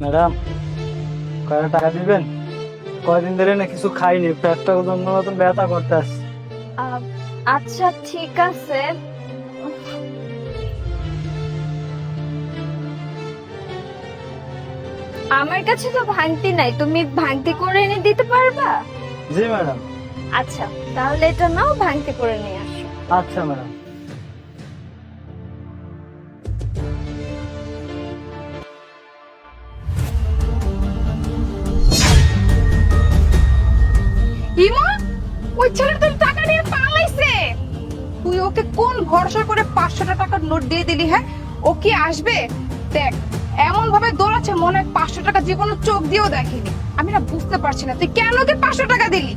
Madam কয়টা টাকা দিবেন? কয়দিন ধরে না কিছু খাইনি পেটটা জন্য মতন ব্যথা করতে আসছে আচ্ছা ঠিক আছে। আমার কাছে তো ভাঙতি নাই তুমি ভাঙতি করে এনে দিতে পারবা? জি ম্যাডাম। আচ্ছা তাহলে এটা নাও ভাঙতি করে নিয়ে আসো। আচ্ছা ম্যাডাম। নোট দিয়ে দিলি হ্যাঁ? ও কি আসবে? দেখ এমন ভাবে দৌড়াচ্ছে মনে হয় পাঁচশো টাকা জীবনে চোখ দিয়েও দেখেনি। আমি না বুঝতে পারছি না, তুই কেন ওকে পাঁচশো টাকা দিলি?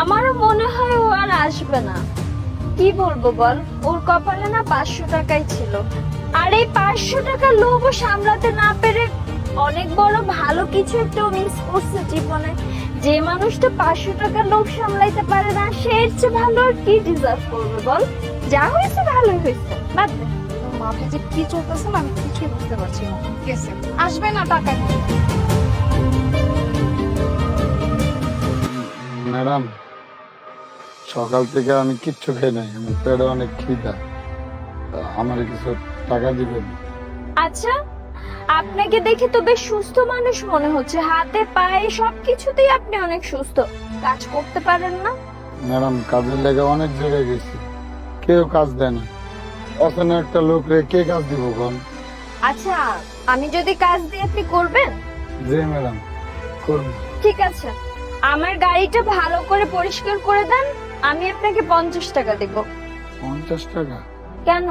আমারও মনে হয় ও আর আসবে না। কি বলব বল, ওর কপালে না পাঁচশো টাকাই ছিল। আর এই পাঁচশো টাকা লোভও সামলাতে না পেরে অনেক বড় ভালো কিছু একটা মিস করছে জীবনে। যে মানুষটা পাঁচশো টাকা লোভ সামলাইতে পারে না, সে চেয়ে ভালো আর কি ডিজার্ভ করবে বল? যা হয়েছে ভালোই হয়েছে। বাদ। মাথায় যে কি চলতেছে না আমি কিছুই বুঝতে পারছি না। গেছে। আসবে না টাকা ম্যাডাম সকাল থেকে আমি কিচ্ছু খাই নাই আমার পেটে অনেক খিদা। আমার কিছু টাকা দিবেন? আচ্ছা আপনাকে দেখে তো বেশ সুস্থ মানুষ মনে হচ্ছে। হাতে পায়ে সবকিছুতেই আপনি অনেক সুস্থ। কাজ করতে পারেন না। ম্যাডাম কাজের লেগে অনেক জায়গায় গেছি। কেউ কাজ দেয় না। অচেনা একটা লোক রে কে কাজ দিব কোন আচ্ছা আমি যদি কাজ দিই আপনি করবেন? জি ম্যাডাম করুন। ঠিক আছে। আমার গাড়িটা ভালো করে পরিষ্কার করে দেন আমি আপনাকে পঞ্চাশ টাকা দেব। পঞ্চাশ টাকা? কেন?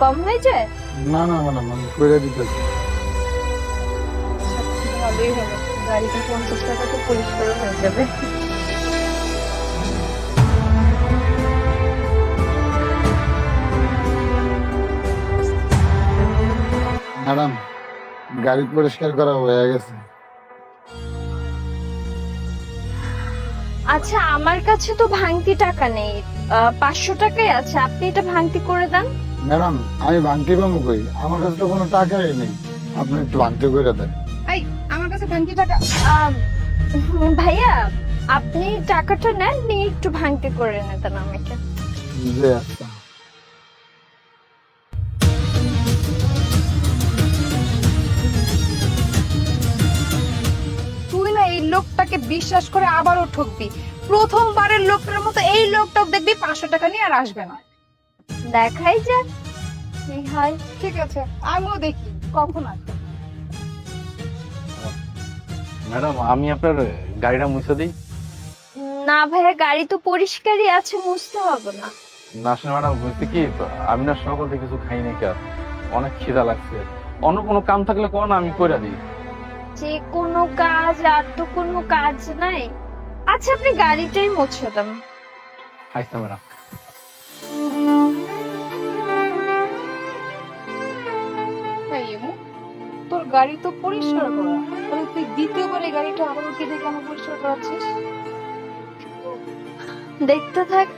কম হয়ে যায় না না ম্যাডাম আমি করে দিতেছি। হবে। গাড়িটা পঞ্চাশ টাকা তো পরিষ্কার হয়ে যাবে। ম্যাডাম গাড়ি পরিষ্কার করা হয়ে গেছে। আচ্ছা আমার কাছে তো ভাঙতি টাকা নেই। আহ, পাঁচশো টাকাই আছে। আপনি এটা ভাঙতি করে দেন। ম্যাডাম আমি ভাঙতে পাবো কই? আমার কাছে তো কোনো টাকাই নেই। আপনি একটু ভাঙতে করে দেন। এই আমার কাছে ভাঙ্কি টাকা। ভাইয়া আপনি টাকাটা নেন নিয়ে একটু ভাঙতে করে নিতেন আমাকে। জি আচ্ছা। বিশ্বাস করে আবারও ঠকবি। প্রথমবারের লোকটার মতো এই লোকটাও দেখবি পাঁচশো টাকা নিয়ে আর আসবে না। দেখাই যাক কি হয়। ঠিক আছে আমিও দেখি কখন আসবে। ম্যাডাম আমি আপনার গাড়িটা মুছে দিই? না ভাইয়া গাড়ি তো পরিষ্কারই আছে মুছতে হবে না। না আসলে ম্যাডাম হয়েছে কি? আমি না সকাল থেকে কিছু খাই নাই কার অনেক খিদা লাগছে। অন্য কোনো কাম থাকলে কোন আমি করে দিই। যে কোনো কাজ আর তো কোনো কাজ নাই। আচ্ছা আপনি গাড়িটাই মুছে দেন। আচ্ছা ম্যাডাম তোর গাড়ি তো পরিষ্কার করা। তাহলে তুই দ্বিতীয়বার এই গাড়িটা আবার দিয়ে কেন পরিষ্কার করাচ্ছিস? দেখতে থাক।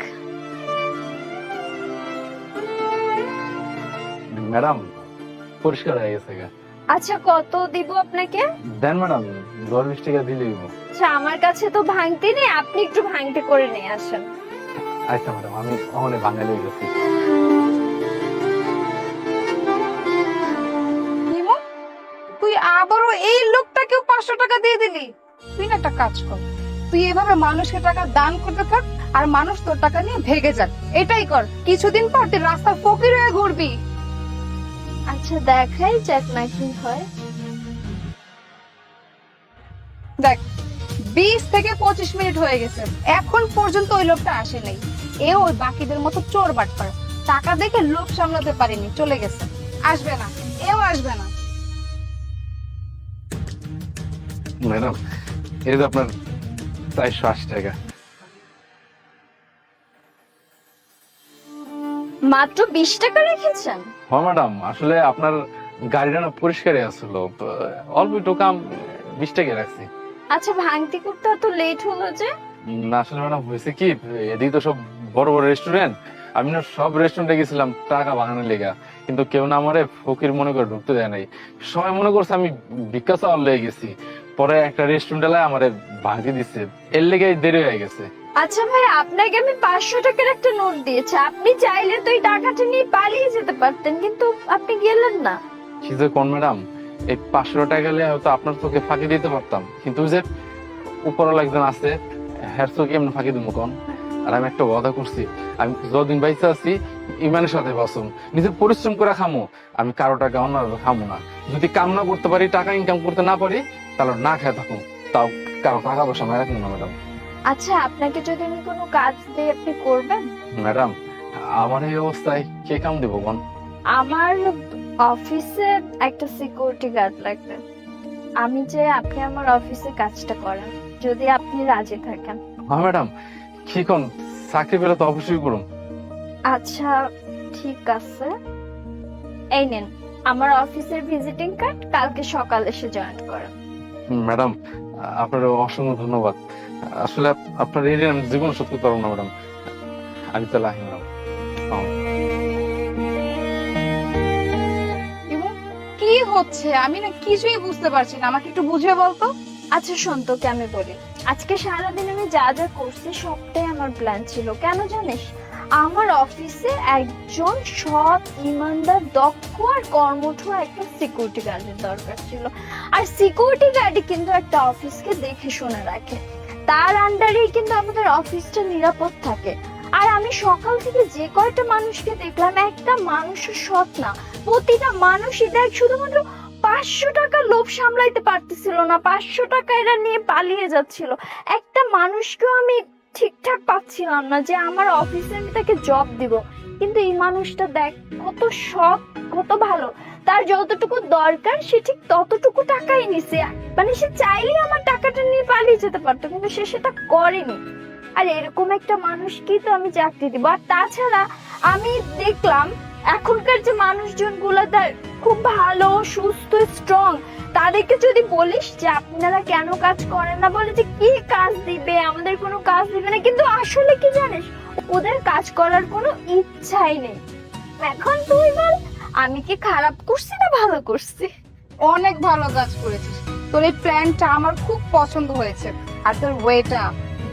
ম্যাডাম পরিষ্কার হয়ে গেছে গা। আচ্ছা কত দিব আপনাকে? দেন ম্যাডাম দশ বিশ টাকা দিলেই হইবো। আচ্ছা আমার কাছে তো ভাঙতে নেই আপনি একটু ভাঙতে করে নিয়ে আসেন। আচ্ছা ম্যাডাম আমি অনেক বাঙালি হয়ে গেছি তুই আবারও এই লোকটাকেও পাঁচশো টাকা দিয়ে দিলি? তুই না একটা কাজ কর তুই এভাবে মানুষকে টাকা দান করতে থাক আর মানুষ তোর টাকা নিয়ে ভেগে যাক। এটাই কর কিছুদিন পর তুই রাস্তার ফকির হয়ে ঘুরবি। আচ্ছা দেখাই যাক না কি হয়। দেখ বিশ থেকে পঁচিশ মিনিট হয়ে গেছে। এখন পর্যন্ত ওই লোকটা আসে নাই। এও ওই বাকিদের মতো চোর বাটপার। টাকা দেখে লোক সামলাতে পারেনি চলে গেছে। আসবে না এও আসবে না। ম্যাডাম এই যে আপনার চারশো আশি টাকা। মাত্র বিশ টাকা রেখেছেন? হ্যাঁ ম্যাডাম আসলে আপনার গাড়িটা না পরিষ্কারই আসলো অল্প একটু কাম বিশ টাকা রাখছি। আচ্ছা ভাঙতি করতে এত লেট হলো যে? না আসলে ম্যাডাম হয়েছে কি এদিকে তো সব বড় বড় রেস্টুরেন্ট আমি না সব রেস্টুরেন্টে গেছিলাম টাকা বাগানোর লেগা। কিন্তু কেউ না আমারে ফকির মনে করে ঢুকতে দেয় নাই। সবাই মনে করছে আমি চাওয়ার লেগে গেছি। পরে একটা রেস্টুরেন্টে আমারে ভাঙি দিছে এর লেগে দেরি হয়ে গেছে। আচ্ছা ভাই, আপনাকে আমি পাঁচশো টাকার একটা নোট দিয়েছি। আপনি চাইলে তো এই টাকাটা নিয়ে পালিয়ে যেতে পারতেন, কিন্তু আপনি গেলেন না। কি যে কোন ম্যাডাম, এই পাঁচশো টাকা গেলে হয়তো আপনার চোখে ফাঁকি দিতে পারতাম। কিন্তু যে উপরওয়ালা একজন আছে হ্যার চোখে এমনি ফাঁকি দিব কোন? আর আমি একটা ওয়াদা করছি, আমি যতদিন বাইসে আছি, ইমানের সাথে বাসুম নিজের পরিশ্রম করে খামো, আমি কারও টাকা অন্যভাবে খামো না। যদি কাম না করতে পারি, টাকা ইনকাম করতে না পারি, তাহলে না খেয়ে থাকুন। তাও কারও টাকা পয়সা রাখুন না, ম্যাডাম। আচ্ছা আপনাকে যদি আমি কোনো কাজ দিই আপনি করবেন? ম্যাডাম আমার এই অবস্থায় কে কাম দিব কোন আমার অফিসে একটা সিকিউরিটি গার্ড লাগবে। আমি যে আপনি আমার অফিসে কাজটা করেন যদি আপনি রাজি থাকেন। হ্যাঁ ম্যাডাম। কি কোন? চাকরি পেলে তো অবশ্যই করুন আচ্ছা ঠিক আছে। এই নিন আমার অফিসের ভিজিটিং কার্ড কালকে সকালে এসে জয়েন করেন। ম্যাডাম আপনার অসংখ্য ধন্যবাদ। আসলে আপনার এই আমি জীবন শোধ করতে না ম্যাডাম। আমি আহি। ম্যাডাম কি হচ্ছে? আমি না কিছুই বুঝতে পারছি না। আমাকে একটু বুঝিয়ে বলতো আচ্ছা শোন তোকে আমি বলি। আজকে সারাদিন আমি যা যা করছি সবটাই আমার প্ল্যান ছিল। কেন জানিস? আমার অফিসে একজন সৎ ইমানদার দক্ষ আর কর্মঠ একটা সিকিউরিটি গার্ডের দরকার ছিল। আর সিকিউরিটি গার্ডই কিন্তু একটা অফিসকে দেখে শুনে রাখে। তার আন্ডারেই কিন্তু আমাদের অফিসটা নিরাপদ থাকে। আর আমি সকাল থেকে যে কয়টা মানুষকে দেখলাম, একটা মানুষের সৎ না। প্রতিটা মানুষই দেখ, শুধুমাত্র পাঁচশো টাকা লোভ সামলাইতে পারতেছিল না, পাঁচশো টাকা এরা নিয়ে পালিয়ে যাচ্ছিল। একটা মানুষকেও আমি ঠিকঠাক পাচ্ছিলাম না যে আমার অফিসে আমি তাকে জব দিব। কিন্তু এই মানুষটা দেখ, কত সৎ, কত ভালো। তার যতটুকু দরকার, সে ঠিক ততটুকু টাকাই নিছে। মানে সে চাইলেই আমার টাকাটা নিয়ে পালিয়ে যেতে পারতো, কিন্তু সে সেটা করেনি। আর এরকম একটা মানুষকেই তো আমি চাকরি দিব। আর তাছাড়া আমি দেখলাম, এখনকার যে মানুষজনগুলো তার খুব ভালো, সুস্থ স্ট্রং তাদেরকে যদি বলিস যে আপনারা কেন কাজ করেন না, বলে যে কি কাজ দিবে, আমাদের কোনো কাজ দিবে না। কিন্তু আসলে কি জানিস ওদের কাজ করার কোনো ইচ্ছাই নেই। এখন তুই বল আমি কি খারাপ করছি না ভালো করছি? অনেক ভালো কাজ করেছিস। তোর এই প্ল্যানটা আমার খুব পছন্দ হয়েছে। আর তোর ওয়েটা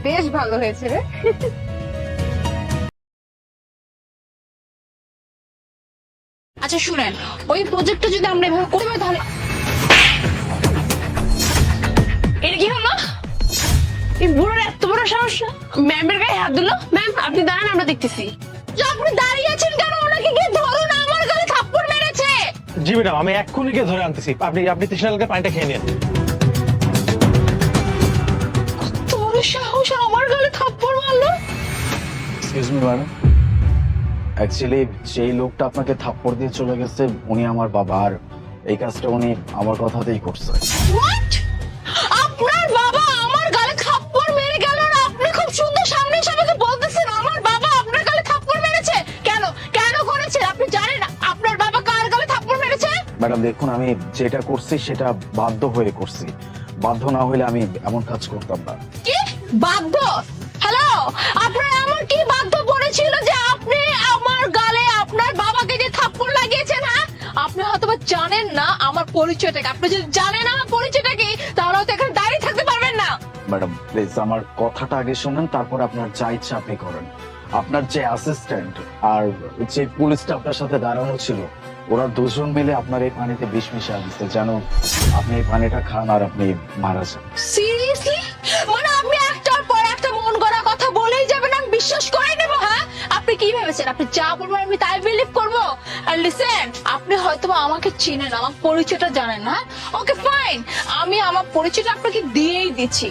বেশ ভালো হয়েছে রে। আচ্ছা শুনেন ওই প্রজেক্টটা যদি আমরা এভাবে করতে তাহলে এর কি হলো? এই বুড়োর সাহস ম্যামের গায়ে হাত দিল? ম্যাম আপনি দাঁড়ান আমরা দেখতেছি। আপনি দাঁড়িয়ে আছেন কেন? ওনাকে গিয়ে ধরুন আমার গালে থাপ্পড় মেরেছে। জি ম্যাডাম আমি এক্ষুনি গিয়ে ধরে আনতেছি। আপনি আপনি তৃষ্ণালকে পানিটা খেয়ে নিন। তোর সাহস আমার গালে থাপ্পড় মারলো। এক্সকিউজ মি ম্যাডাম অ্যাকচুয়ালি যেই লোকটা আপনাকে থাপ্পড় দিয়ে চলে গেছে উনি আমার বাবা আর এই কাজটা উনি আমার কথাতেই করছে। হোয়াট ম্যাডাম দেখুন আমি যেটা করছি সেটা বাধ্য হয়ে করছি। বাধ্য না হলে আমি এমন কাজ করতাম না। কি? বাধ্য? হ্যালো? আপনার এমন কি বাধ্য পড়েছিল যে আপনি আমার গালে আপনার বাবাকে যে থাপ্পড় লাগিয়েছেন হ্যাঁ? আপনি হয়তো বা জানেন না আমার পরিচয়টা কি। আপনি যদি জানেন আমার পরিচয়টা কি তাহলে হয়তো এখানে দাঁড়িয়ে থাকতে পারবেন না। ম্যাডাম প্লিজ আমার কথাটা আগে শুনেন তারপর আপনার যা ইচ্ছা আপনি করেন। আপনার যে অ্যাসিস্ট্যান্ট আর যে পুলিশটা আপনার সাথে দাঁড়ানো ছিল, ওরা দুজন মিলে আপনার এই পানিতে বিষ মিশিয়ে দিচ্ছে যেন আপনি এই পানিটা খান আর আপনি মারা যান। সিরিয়াসলি আপনি কি ভেবেছেন? আপনি যা বলবেন আমি তাই বিলিভ করব? আর লিসেন আপনি হয়তো আমাকে চিনেন, আমার পরিচয়টা জানেন না ওকে ফাইন আমি আমার পরিচয়টা আপনাকে দিয়েই দিচ্ছি।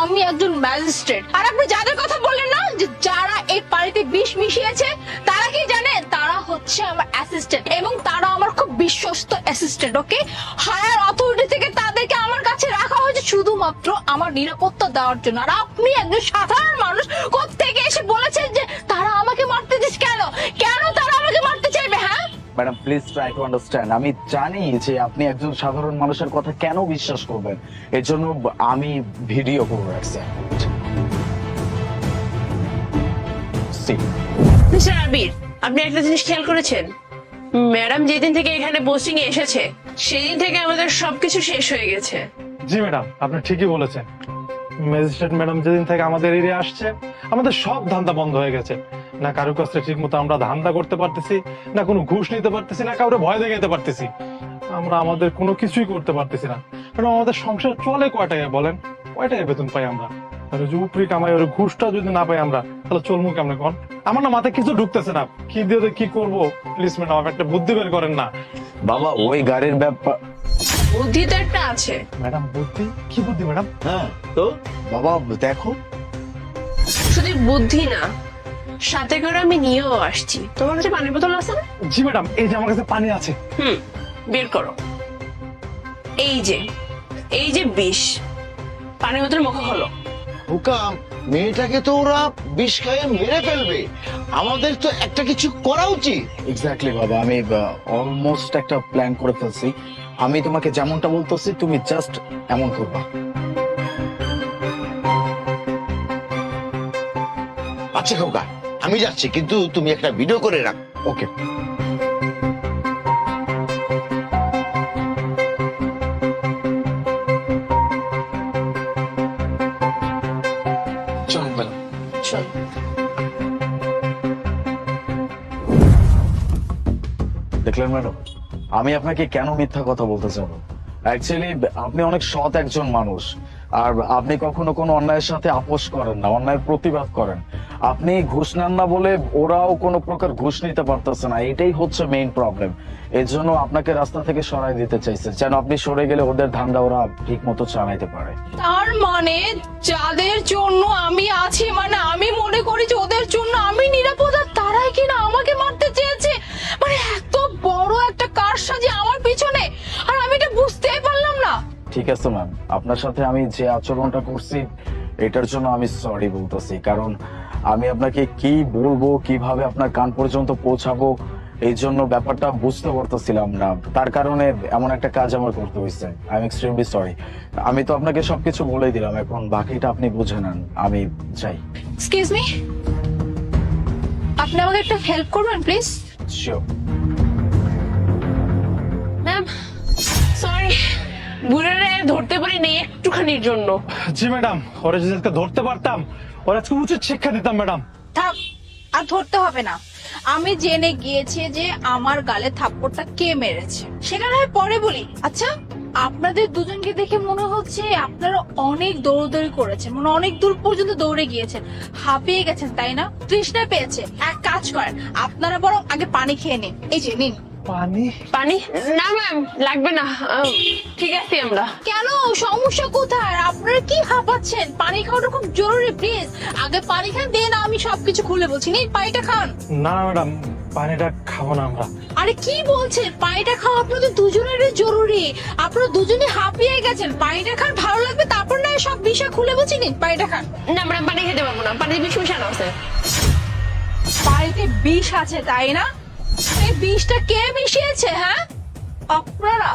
আমি একজন ম্যাজিস্ট্রেট আর আপনি যাদের কথা বললেন না, যে যারা এই পানিতে বিষ মিশিয়েছে, তারা কি জানেন তারা হচ্ছে আমার অ্যাসিস্ট্যান্ট এবং তারা আমার খুব বিশ্বস্ত অ্যাসিস্ট্যান্ট ওকে হায়ার অথরিটি থেকে তাদেরকে আমার কাছে রাখা হয়েছে শুধুমাত্র আমার নিরাপত্তা দেওয়ার জন্য। আর আপনি একজন সাধারণ মানুষ থেকে এসে বলেছেন যে কেন? কেন তারা আমাকে মারতে চাইবে হ্যাঁ? Madam please try to understand আমি জানি যে আপনি একজন সাধারণ মানুষের কথা কেন বিশ্বাস করবেন। এর জন্য আমি ভিডিও করে রাখছি মিস্টার আবির আপনি একটা জিনিস খেয়াল করেছেন? ম্যাডাম যেদিন থেকে এখানে পোস্টিং এসেছে সেদিন থেকে আমাদের সবকিছু শেষ হয়ে গেছে। জি ম্যাডাম আপনি ঠিকই বলেছেন। ম্যাজিস্ট্রেট ম্যাডাম যেদিন থেকে আমাদের এরিয়া আসছে আমাদের সব ধান্দা বন্ধ হয়ে গেছে। না কারও কাছে ঠিক মতো আমরা ধান্দা করতে পারতেছি না কোনো ঘুষ নিতে পারতেছি না কাউরে ভয় দেখাতে পারতেছি। আমরা আমাদের কোনো কিছুই করতে পারতেছি না। কারণ আমাদের সংসার চলে কয় টাকায় বলেন? কয় টাকায় বেতন পাই আমরা? আর যে উপরি কামাই ওর ঘুষটা যদি না পাই আমরা তাহলে চলবো কেমন কোন? আমার না মাথায় কিছু ঢুকতেছে না। কি দিয়ে কি করব? প্লিজ ম্যাডাম একটা বুদ্ধি বের করেন না। বাবা ওই গাড়ির ব্যাপার বুদ্ধি তো একটা আছে। ম্যাডাম বুদ্ধি? কি বুদ্ধি ম্যাডাম? হ্যাঁ তো? বাবা দেখো। শুধু বুদ্ধি না সাথে করে আমি নিয়েও আসছি। তোমার কাছে পানির বোতল আছে? না জি ম্যাডাম এই যে আমার কাছে পানি আছে। হুম বের করো। এই যে এই যে বিষ। পানির বোতল মুখ হলো হুকাম মেয়েটাকে তো ওরা বিষ খাইয়ে মেরে ফেলবে। আমাদের তো একটা কিছু করা উচিত। এক্স্যাক্টলি বাবা আমি অলমোস্ট একটা প্ল্যান করে ফেলছি। আমি তোমাকে যেমনটা বলতেছি তুমি জাস্ট এমন করবা। আচ্ছা খোকা আমি যাচ্ছি কিন্তু তুমি একটা ভিডিও করে রাখ। ওকে দেখলেন ম্যাডাম আমি আপনাকে কেন মিথ্যা কথা বলতে চাব অ্যাকচুয়ালি আপনি অনেক সৎ একজন মানুষ। আর আপনি কখনো কোনো অন্যায়ের সাথে আপোষ করেন না, অন্যায়ের প্রতিবাদ করেন। আপনি ঘুষ নেন না বলে ওরাও কোনো প্রকার ঘুষ নিতে পারতেছে না, এটাই হচ্ছে মেইন প্রবলেম এর জন্য আপনাকে রাস্তা থেকে সরাই দিতে চাইছে, যেন আপনি সরে গেলে ওদের ধান্দা ওরা ঠিক মতো চালাইতে পারে। তার মানে যাদের জন্য আমি আছি মানে আমি মনে করি যে ওদের জন্য আমি নিরাপদ তারাই কিনা আমাকে মারতে ঠিক আছে ম্যাম আপনার সাথে আমি যে আচরণটা করছি এটার জন্য আমি সরি বলতেছি। কারণ আমি আপনাকে কি বলব কীভাবে আপনার কান পর্যন্ত পৌঁছাবো এই জন্য ব্যাপারটা বুঝতে পারতেছিলাম না। তার কারণে এমন একটা কাজ আমার করতে হয়েছে। আই এম এক্সট্রিমলি সরি আমি তো আপনাকে সবকিছু বলেই দিলাম এখন বাকিটা আপনি বুঝে নেন। আমি চাই এক্সকিউজ মি আপনি আমাকে একটা হেল্প করবেন প্লিজ শিওর ম্যাম সরি বুড়ারে ধরতে পারি নেই একটুখানির জন্য। জি ম্যাডাম ওরা যদি আজকে ধরতে পারতাম। ওরা আজকে উচিত শিক্ষা দিতাম ম্যাডাম। থাক আর ধরতে হবে না। আমি জেনে গিয়েছি যে আমার গালে থাপ্পড়টা কে মেরেছে। সেখানে আমি পরে বলি। আচ্ছা? আপনাদের দুজনকে দেখে মনে হচ্ছে আপনারা অনেক দৌড়দৌড়ি করেছেন মানে অনেক দূর পর্যন্ত দৌড়ে গিয়েছেন। হাঁপিয়ে গেছেন তাই না? তৃষ্ণা পেয়েছে। এক কাজ করেন আপনারা বরং আগে পানি খেয়ে নিন। এই যে নিন। পানি? পানি? না ম্যাম লাগবে না। ঠিক আছে আমরা। কেন? সমস্যা কোথায়? আপনারা কি হাঁপাচ্ছেন? পানি খাওয়াটা খুব জরুরি প্লিজ আগে পানি খান দেন আমি সবকিছু খুলে বলছি। নিন পানিটা খান। না না ম্যাডাম পানিটা খাব না আমরা। আরে কি বলছেন? পানিটা খাওয়া আপনাদের দুজনেরই জরুরি। আপনারা দুজনে হাঁপিয়ে গেছেন। পানিটা খান ভালো লাগবে তারপর না সব বিষয় খুলে বলছি নিন পানিটা খান। না ম্যাডাম পানি খেতে পারব না। পানি বিষ মিশানো আছে। পানিতে বিষ আছে তাই না? এই বিষটা কে মিশিয়েছে হ্যাঁ? আপনারা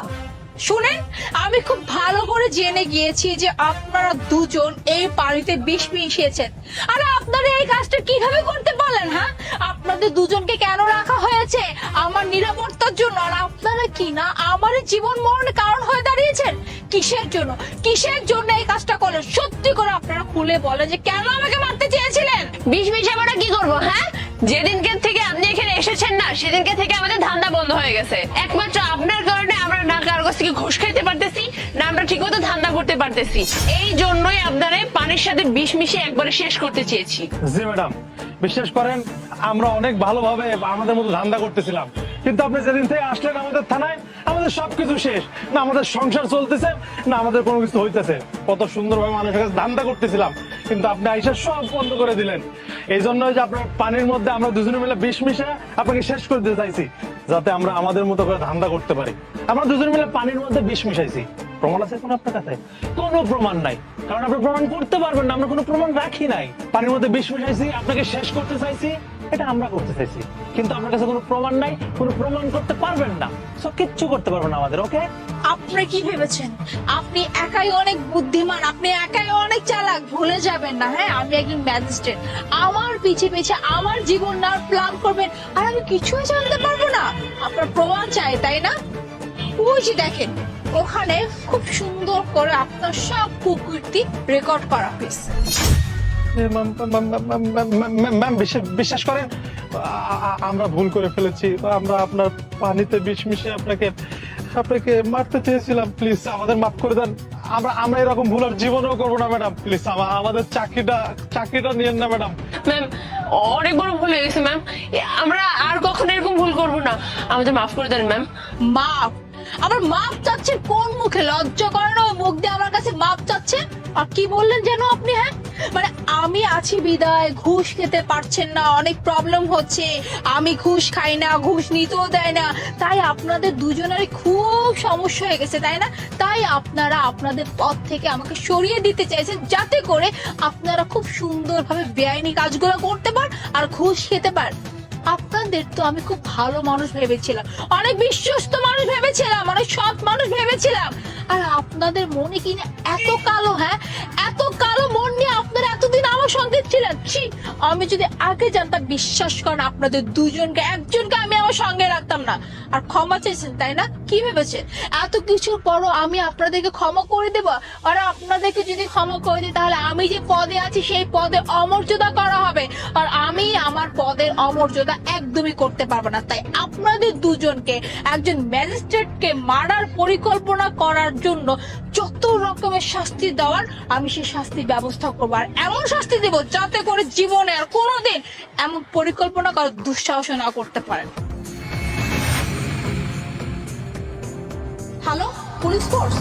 শুনেন আমি খুব ভালো করে জেনে গিয়েছি যে আপনারা দুজন এই পানিতে বিষ মিশিয়েছেন। আরে আপনারা এই কাজটা কীভাবে হ্যাঁ আপনাদের দুজনকে কেন রাখা হয়েছে? আমার নিরাপত্তার জন্য। আর আপনারা কি না আমার জীবন মরণের কারণ হয়ে দাঁড়িয়েছেন? কিসের জন্য? কিসের জন্য এই কাজটা করলেন? সত্যি করে আপনারা খুলে বলেন যে কেন আমাকে মারতে চেয়েছিলেন? বিষ মিশাবোটা কি করব হ্যাঁ? যেদিনকে থেকে আপনি এখানে এসেছেন না সেদিনকে থেকে আমাদের ধান্দা বন্ধ হয়ে গেছে। একমাত্র আপনার কারণে আমরা না কারোর কাছ থেকে ঘুষ খাইতে পারতেছি না আমরা ঠিকমতো ধান্দা করতে পারতেছি। এই জন্যই আপনারা পানির সাথে বিষ মিশিয়ে একবারে শেষ করতে চেয়েছি। জি ম্যাডাম। বিশ্বাস করেন, আমরা অনেক ভালোভাবে আমাদের মতো ধান্দা করতেছিলাম। কিন্তু আপনি যেদিন থেকে আসলেন আমাদের থানায়, আমাদের সবকিছু শেষ। না আমাদের সংসার চলতেছে, না আমাদের কোনো কিছু হইতেছে। কত সুন্দরভাবে মানুষের কাছে ধান্দা করতেছিলাম, কিন্তু আপনি আইসা সব বন্ধ করে দিলেন। এই জন্য যে আপনার পানির মধ্যে আমরা দুজনে মিলে বিষ মিশে আপনাকে শেষ করে দিতে চাইছি, যাতে আমরা আমাদের মতো করে ধান্দা করতে পারি। আমরা দুজনে মিলে পানির মধ্যে বিষ মিশাইছি। প্রমাণ আছে কোনো আপনার কাছে? কোনো প্রমাণ নাই। কারণ আপনি প্রমাণ করতে পারবেন না, আমরা কোনো প্রমাণ রাখি নাই। পানির মধ্যে বিষ মিশাইছি, আপনাকে শেষ করতে চাইছি, এটা আমরা করতে চাইছি। কিন্তু আপনার কাছে কোনো প্রমাণ নাই, কোনো প্রমাণ করতে পারবেন না। সব কিচ্ছু করতে পারবেন আমাদের ওকে আপনি কি ভেবেছেন? আপনি একাই অনেক বুদ্ধিমান, আপনি একাই অনেক চালাক, ভুলে যাবেন না হ্যাঁ? আমি একজন ম্যাজিস্ট্রেট। আমার পিছে পিছে আমার জীবন না প্ল্যান করবেন, আর আমি কিছুই জানতে পারব না। আপনার প্রমাণ চাই, তাই না? যে দেখেন ওখানে খুব সুন্দর করে আপনার সব কুকীর্তি রেকর্ড করা হয়েছে। Ma'am, ma'am, ma'am, ma'am, ma'am, ma'am, ma'am, বিশ্বাস- করেন আমরা ভুল করে ফেলেছি। আমরা আপনার পানিতে বিষ মিশিয়ে আপনাকে আপনাকে মারতে চেয়েছিলাম প্লিজ আমাদের মাফ করে দেন। আমরা আমরা এরকম ভুল আর জীবনেও করব না ম্যাডাম প্লিজ আমাদের চাকরিটা চাকরিটা নিয়েন না ম্যাডাম। ম্যাম অনেক বড় ভুল হয়ে গেছে ম্যাম। আমরা আর কখনো এরকম ভুল করব না। আমাদের মাফ করে দেন ম্যাম। মাপ আবার মাপ চাচ্ছেন? কোন মুখে? লজ্জা করে না? মুখ দিয়ে আমার কাছে মাপ চাচ্ছেন? আর কি বললেন যেন আপনি হ্যাঁ? মানে আমি আছি বিদায়, ঘুষ খেতে পারছেন না, অনেক প্রবলেম হচ্ছে। আমি ঘুষ খাই না, ঘুষ নিতেও দেয় না। তাই আপনাদের দুজনের খুব সমস্যা হয়ে গেছে, তাই না? তাই আপনারা আপনাদের পথ থেকে আমাকে সরিয়ে দিতে চাইছেন, যাতে করে আপনারা খুব সুন্দরভাবে বেআইনি কাজগুলো করতে পার আর ঘুষ খেতে পার। আপনাদের তো আমি খুব ভালো মানুষ ভেবেছিলাম। অনেক বিশ্বস্ত মানুষ ভেবেছিলাম, অনেক সৎ মানুষ ভেবেছিলাম। আর আপনাদের মনে কি এত কালো হ্যাঁ? এত কালো মন নিয়ে আপনারা এতদিন আমার সঙ্গে ছিলেন? ছি, আমি যদি আগে জানতাম, বিশ্বাস করেন আপনাদের দুজনকে, একজনকে আমি আমার সঙ্গে রাখতাম না। আর ক্ষমা চেয়েছেন, তাই না? কি ভেবেছেন? এত কিছুর পরও আমি আপনাদেরকে ক্ষমা করে দেবো? আর আপনাদেরকে যদি ক্ষমা করে দিই, তাহলে আমি যে পদে আছি, সেই পদে অমর্যাদা করা হবে। আর আমি আমার পদের অমর্যাদা একদমই করতে পারব না। তাই আপনাদের দুজনকে, একজন ম্যাজিস্ট্রেটকে মারার পরিকল্পনা করার জন্য যত রকমের শাস্তি দেওয়ার, আমি সেই শাস্তির ব্যবস্থা করব। আর এমন শাস্তি দেব যাতে করে জীবনে আর কোনোদিন এমন পরিকল্পনা করার দুঃসাহস না করতে পারেন। Hello police force